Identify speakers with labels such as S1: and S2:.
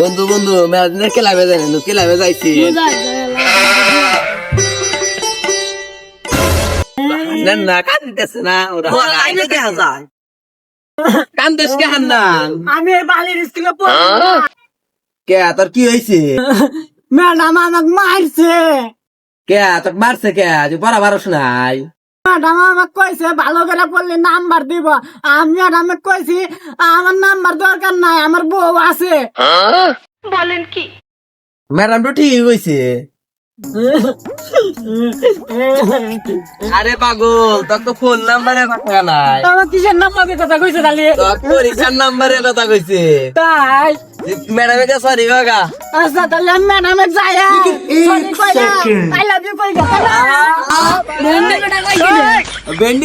S1: বন্ধু বন্ধু মেলাদিনের ক্লাবে যাই না ক্লাবে যাইছি। না না কান্দিতেছে না ওরা। কান্দিস কে হান্নান
S2: আমি বালির স্কুলে পড়ি।
S1: কে তোর কি হয়েছে?
S2: ম্যাডাম আমাকে মারছে।
S1: কে তোর মারছে কে? তুই পড়া পারস নাই।
S2: ম্যাডাম আমাকে কইছে ভালো করে পড়লে নাম্বার দিব। আমি ম্যাডামে কইছি আমার নাম্বার দরকার নাই আমার বউ আছে।
S1: ম্যাডাম তো ঠিক হয়েছে আরে পাগল তোর তো ফোন নাম্বারে কথা নাই।
S2: কিসের নাম্বারের কথা কইছে তাহলে?
S1: তোর পরীক্ষার নাম্বারে কথা কইছে।
S2: তাই?
S1: ম্যাডামের কাছে সরি বাগা
S2: আচ্ছা তাহলে আমি ম্যাডামে যাই আই লাভ ইউ কই
S1: ভেন্ডি